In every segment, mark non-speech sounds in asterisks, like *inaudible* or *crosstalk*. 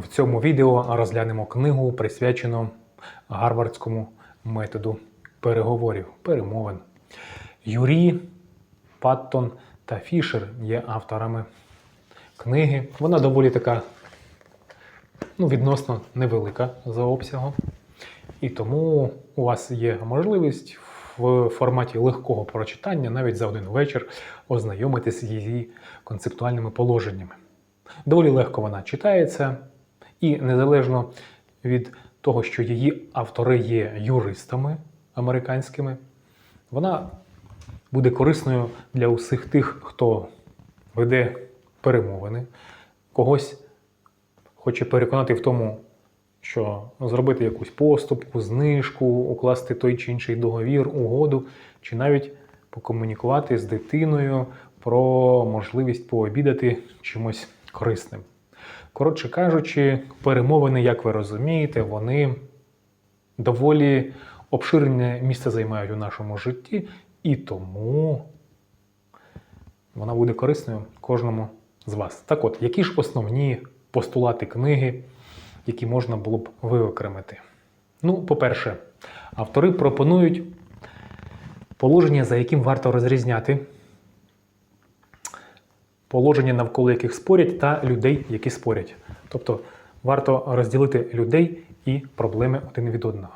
В цьому відео розглянемо книгу, присвячену гарвардському методу переговорів, перемовин. Юрі, Паттон та Фішер є авторами книги. Вона доволі така ну, відносно невелика за обсягом. І тому у вас є можливість в форматі легкого прочитання навіть за один вечір ознайомитися з її концептуальними положеннями. Доволі легко вона читається, і незалежно від того, що її автори є юристами американськими, вона буде корисною для усіх тих, хто веде перемовини, когось хоче переконати в тому, що зробити якусь поступку, знижку, укласти той чи інший договір, угоду, чи навіть покомунікувати з дитиною про можливість пообідати чимось корисним. Коротше кажучи, перемовини, як ви розумієте, вони доволі обширне місце займають у нашому житті, і тому вона буде корисною кожному з вас. Так от, які ж основні постулати книги, які можна було б виокремити? Ну, по-перше, автори пропонують положення, за яким варто розрізняти положення, навколо яких спорять, та людей, які спорять. Тобто варто розділити людей і проблеми один від одного.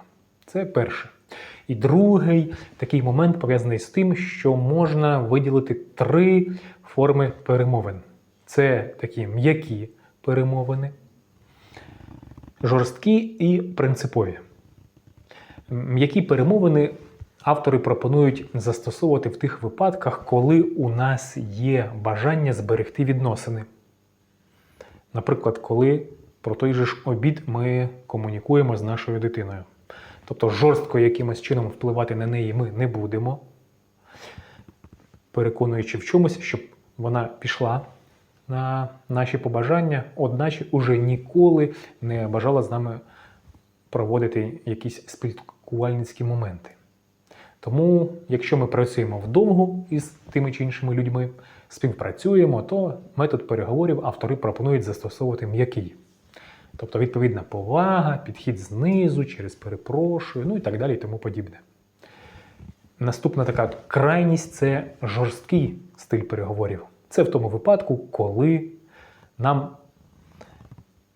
Це перше. І другий такий момент пов'язаний з тим, що можна виділити три форми перемовин: це такі м'які перемовини, жорсткі і принципові. М'які перемовини автори пропонують застосовувати в тих випадках, коли у нас є бажання зберегти відносини. Наприклад, коли про той же ж обід ми комунікуємо з нашою дитиною. Тобто жорстко якимось чином впливати на неї ми не будемо, переконуючи в чомусь, щоб вона пішла на наші побажання, одначе уже ніколи не бажала з нами проводити якісь спілкувальницькі моменти. Тому, якщо ми працюємо вдовго із тими чи іншими людьми, співпрацюємо, то метод переговорів автори пропонують застосовувати м'який. Тобто відповідна повага, підхід знизу, через перепрошую, ну і так далі і тому подібне. Наступна така крайність це жорсткий стиль переговорів. Це в тому випадку, коли нам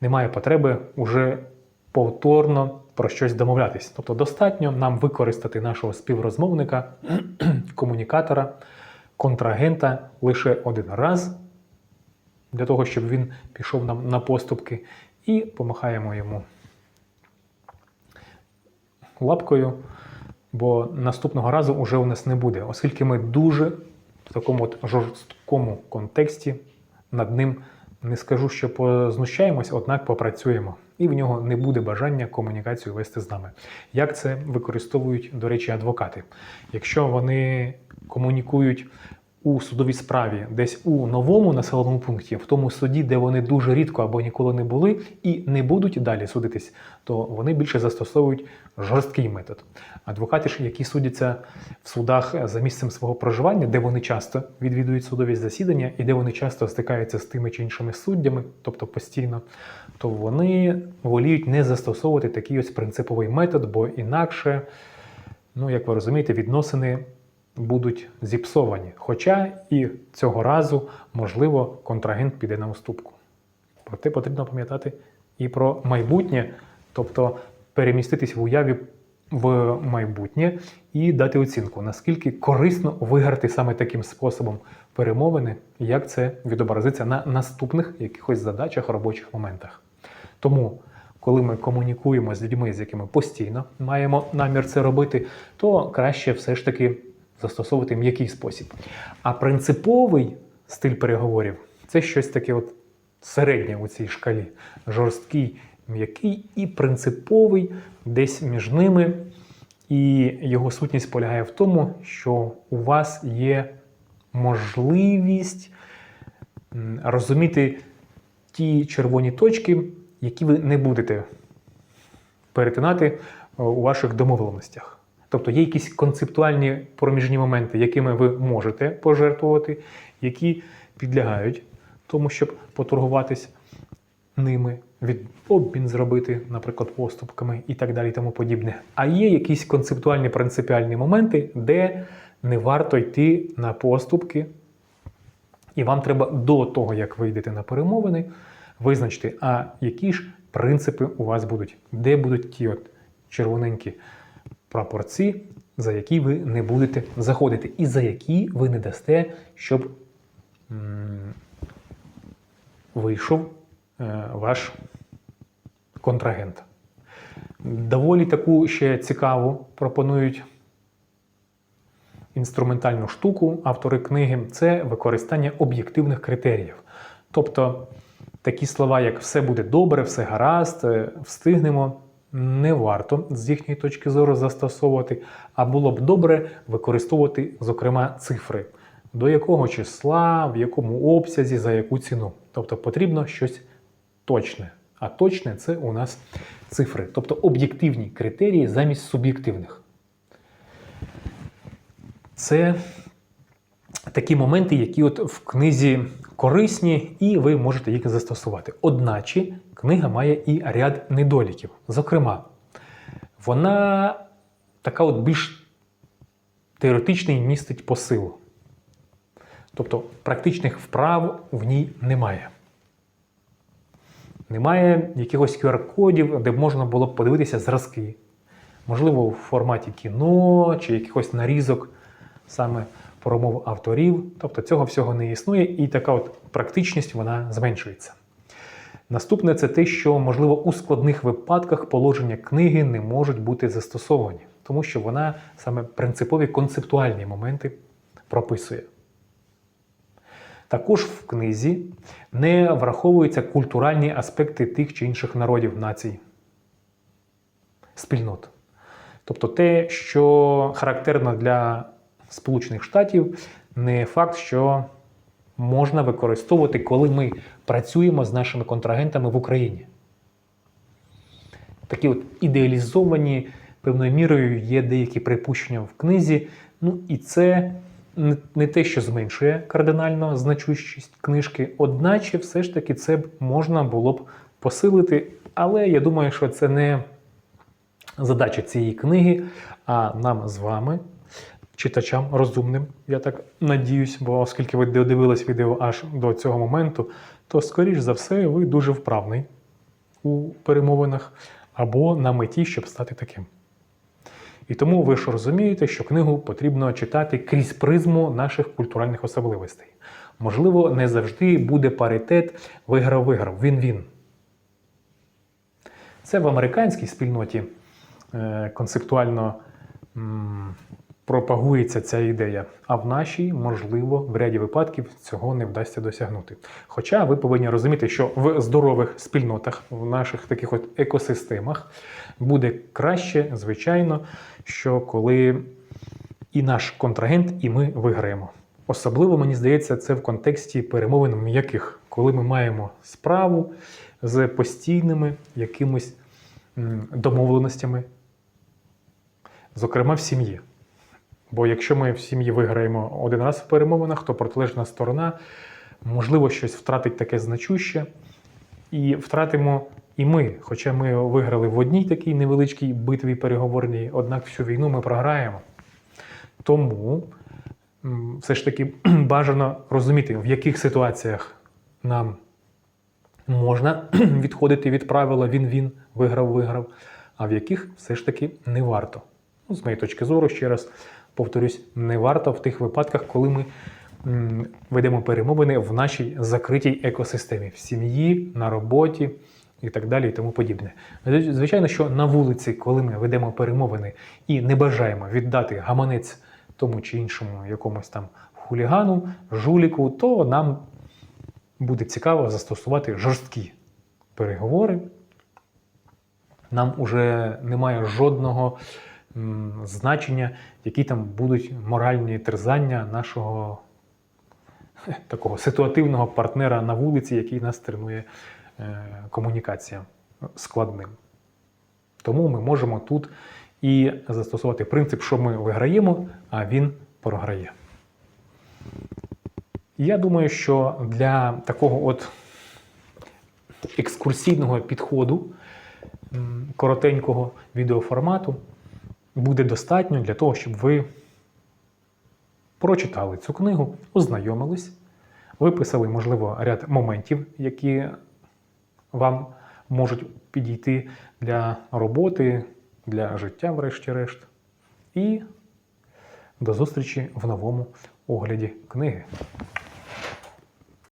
немає потреби уже повторно про щось домовлятись. Тобто достатньо нам використати нашого співрозмовника, *clears throat* комунікатора, контрагента лише один раз, для того, щоб він пішов нам на поступки, і помахаємо йому лапкою, бо наступного разу вже у нас не буде, оскільки ми дуже в такому от жорсткому контексті над ним не скажу, що познущаємось, однак попрацюємо. І в нього не буде бажання комунікацію вести з нами. Як це використовують, до речі, адвокати? Якщо вони комунікують у судовій справі десь у новому населеному пункті, в тому суді, де вони дуже рідко або ніколи не були, і не будуть далі судитись, то вони більше застосовують жорсткий метод. Адвокати ж, які судяться в судах за місцем свого проживання, де вони часто відвідують судові засідання і де вони часто стикаються з тими чи іншими суддями, тобто постійно, то вони воліють не застосовувати такий ось принциповий метод, бо інакше, ну як ви розумієте, відносини будуть зіпсовані. Хоча і цього разу, можливо, контрагент піде на уступку. Проте потрібно пам'ятати і про майбутнє, тобто переміститись в уяві в майбутнє і дати оцінку, наскільки корисно виграти саме таким способом перемовини, як це відобразиться на наступних якихось задачах, робочих моментах. Тому, коли ми комунікуємо з людьми, з якими постійно маємо намір це робити, то краще все ж таки застосовувати м'який спосіб. А принциповий стиль переговорів це щось таке от середнє у цій шкалі. Жорсткий, м'який і принциповий десь між ними. І його сутність полягає в тому, що у вас є можливість розуміти ті червоні точки, які ви не будете перетинати е, у ваших домовленостях. Тобто є якісь концептуальні проміжні моменти, якими ви можете пожертвувати, які підлягають тому, щоб поторгуватись. ними, від обмін зробити, наприклад, поступками і так далі, і тому подібне. А є якісь концептуальні принципіальні моменти, де не варто йти на поступки, і вам треба до того, як ви йдете на перемовини, визначити, а які ж принципи у вас будуть, де будуть ті от червоненькі прапорці, за які ви не будете заходити, і за які ви не дасте, щоб вийшов е, ваш контрагент. Доволі таку ще цікаву пропонують інструментальну штуку автори книги це використання об'єктивних критеріїв. Тобто такі слова, як все буде добре, все гаразд, встигнемо, не варто з їхньої точки зору застосовувати, а було б добре використовувати, зокрема, цифри, до якого числа, в якому обсязі, за яку ціну. Тобто потрібно щось точне. А точне це у нас цифри, тобто об'єктивні критерії замість суб'єктивних. Це такі моменти, які от в книзі корисні, і ви можете їх застосувати. Одначе книга має і ряд недоліків. Зокрема, вона така от більш теоретичний містить посил. Тобто практичних вправ в ній немає. Немає якихось QR-кодів, де б можна було б подивитися зразки. Можливо, в форматі кіно чи якихось нарізок саме промов авторів. Тобто цього всього не існує, і така от практичність вона зменшується. Наступне це те, що, можливо, у складних випадках положення книги не можуть бути застосовані, тому що вона саме принципові концептуальні моменти прописує. Також в книзі не враховуються культуральні аспекти тих чи інших народів націй, спільнот. Тобто те, що характерно для Сполучених Штатів, не факт, що можна використовувати, коли ми працюємо з нашими контрагентами в Україні. Такі от ідеалізовані певною мірою є деякі припущення в книзі. Ну і це не- те, що зменшує кардинально значущість книжки, одначе, все ж таки, це б можна було б посилити. Але я думаю, що це не задача цієї книги, а нам з вами, читачам розумним, я так надіюсь, бо оскільки ви додивились відео аж до цього моменту, то, скоріш за все, ви дуже вправний у перемовинах або на меті, щоб стати таким. І тому ви ж розумієте, що книгу потрібно читати крізь призму наших культуральних особливостей. Можливо, не завжди буде паритет виграв-виграв, він-він. Це в американській спільноті е, концептуально пропагується ця ідея, а в нашій, можливо, в ряді випадків цього не вдасться досягнути. Хоча ви повинні розуміти, що в здорових спільнотах, в наших таких от екосистемах буде краще, звичайно, що коли і наш контрагент, і ми виграємо. Особливо, мені здається, це в контексті перемовин м'яких, коли ми маємо справу з постійними якимись домовленостями, зокрема в сім'ї. Бо якщо ми в сім'ї виграємо один раз в перемовинах, то протилежна сторона, можливо, щось втратить таке значуще, і втратимо і ми. Хоча ми виграли в одній такій невеличкій битві переговорній, однак всю війну ми програємо. Тому все ж таки *clears throat* бажано розуміти, в яких ситуаціях нам можна *clears throat* відходити від правила він-він, виграв-виграв, а в яких все ж таки не варто. Ну, з моєї точки зору, ще раз повторюсь, не варто в тих випадках, коли ми ведемо перемовини в нашій закритій екосистемі, в сім'ї, на роботі і так далі, і тому подібне. Звичайно, що на вулиці, коли ми ведемо перемовини і не бажаємо віддати гаманець тому чи іншому якомусь там хулігану, жуліку, то нам буде цікаво застосувати жорсткі переговори. Нам уже немає жодного значення, які там будуть моральні терзання нашого такого ситуативного партнера на вулиці, який нас тренує е, комунікаціям складним. Тому ми можемо тут і застосувати принцип, що ми виграємо, а він програє. Я думаю, що для такого от екскурсійного підходу коротенького відеоформату буде достатньо для того, щоб ви прочитали цю книгу, ознайомились, виписали, можливо, ряд моментів, які вам можуть підійти для роботи, для життя, врешті-решт. І до зустрічі в новому огляді книги.